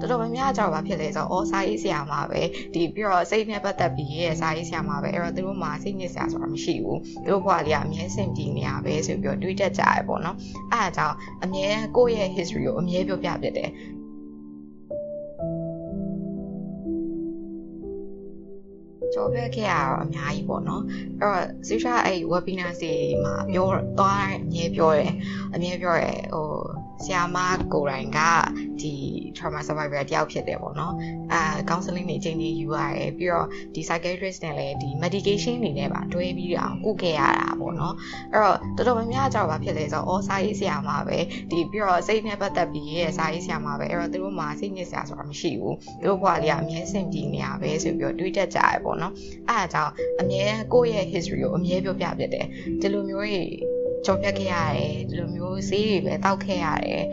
တော်တော်များများကြောက်ပါဖြစ်လဲဆိုတော့အော်စာရေးဆရာမှာပဲဒီပြီးတော့စိတ်နဲ့ပတ်သက်ပြီးရဲ့စာရေးဆရာမှာပဲအဲ့တော့သူတို့မှာစိတ်ညစ်ဆရာဆိုတာမရှိဘူးသူတို့ဘဝလေးကအမြဲစင်ကြည်နေရပဲဆိုပြီးတော့တွေးတတ်ကြရပေါ့နော်အဲ့ဒါကြောင့်အမြဲကိုယ့်ရဲ့ history ကိုအမြဲပြောပြဖြစ်တယ် ကြော်ပြခဲ့ရတော့အများကြီးပေါ့နော်အဲ့တော့ဆူရှာအဲ့ webinar စီမှာပြောသွားအမြဲပြောတယ်အမြဲပြောတယ်ဟိုဆရာမကိုယ်တိုင်ကဒီ trauma survivor တယောက်ဖြစ်တယ်ပေါ့နော်အာ counseling တွေအချိန်ကြီးယူရတယ်ပြီးတော့ဒီ psychiatrist နဲ့လည်းဒီ medication တွေနဲ့ပါတွဲပြီးအောင်ကုခဲ့ရတာပေါ့နော်အဲ့တော့တော်တော်များများကြောက်ပါဖြစ်လဲဆိုတော့အော်စာရေးဆရာမှာပဲဒီပြီးတော့စိတ်နဲ့ပတ်သက်ပြီးရဲ့စာရေးဆရာမှာပဲအဲ့တော့သူတို့မှာစိတ်ညစ်ဆရာဆိုတာမရှိဘူးသူတို့ဘဝလေးကအမြဲစင်ကြည်နေရပဲဆိုပြီးတော့တွေးတတ်ကြရပေါ့နော်အဲ့ဒါကြောင့်အမြဲကိုယ့်ရဲ့ history ကိုအမြဲပြောပြဖြစ်တယ်ဒီလိုမျိုးတွေကြော်ပြတ်ခဲ့ရတယ်ဒီလိုမျိုးဆေးတွေပဲတောက်ခဲ့ရတယ်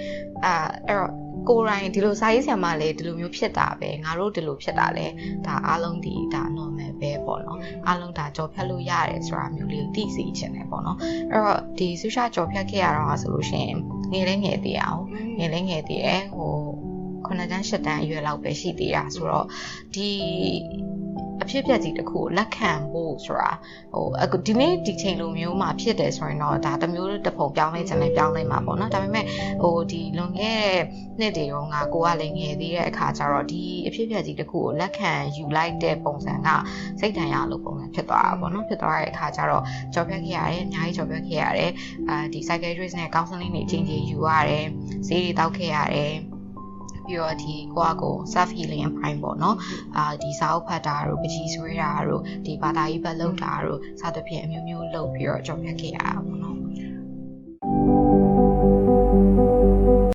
အာအဲ့တော့ကိုယ်တိုင်ဒီလိုစာရေးဆရာမလည်းဒီလိုမျိုးဖြစ်တာပဲငါတို့ဒီလိုဖြစ်တာလဲဒါအားလုံးဒီဒါ normal ပဲပေါ့နော်အားလုံးဒါကြော်ဖြတ်လို့ရတယ်ဆိုတာမျိုးလေးကိုသိစေချင်တယ်ပေါ့နော်အဲ့တော့ဒီဆူရှာကြော်ဖြတ်ခဲ့ရတော့ဆိုလို့ရှိရင်ငယ်လေးငယ်သေးအောင်ငယ်လေးငယ်သေးရဟို9တန်း10တန်းအရွယ်လောက်ပဲရှိသေးတာဆိုတော့ဒီအ ဖြစ်အပျက်ကြီးတစ်ခုကိုလက်ခံဖို့ဆိုတာဟိုအခုဒီနေ့ဒီချိန်လိုမျိုးမှာဖြစ်တယ်ဆိုရင်တော့ဒါတစ်မျိုးတစ်ပုံပြောင်းလဲချင်လဲပြောင်းလဲမှာပေါ့နော်ဒါပေမဲ့ဟိုဒီလွန်ခဲ့တဲ့နှစ်တွေတုန်းကကိုကလည်းငယ်သေးတဲ့အခါကျတော့ဒီအဖြစ်အပျက်ကြီးတစ်ခုကိုလက်ခံယူလိုက်တဲ့ပုံစံကစိတ်တန်ရလို့ပုံစံဖြစ်သွားတာပေါ့နော်ဖြစ်သွားတဲ့အခါကျတော့ကြော်ဖြတ်ခဲ့ရတယ်အများကြီးကြော်ဖြတ်ခဲ့ရတယ်အာဒီ psychiatrist နဲ့ counseling တွေအချိန်ချင်းယူရတယ်ဆေးတွေတောက်ခဲ့ရတယ် ပြီးတော့ဒီကိုယ့်အကို self healing and prime ပေါ့နော်အာဒီစာအုပ်ဖတ်တာတို့ပကြီးဆွဲတာတို့ဒီဘာသာရေးဘက်လုပ်တာတို့စသဖြင့်အမျိုးမျိုးလုပ်ပြီးတော့ကြော်ဖြတ်ခဲ့ရတာပေါ့နော်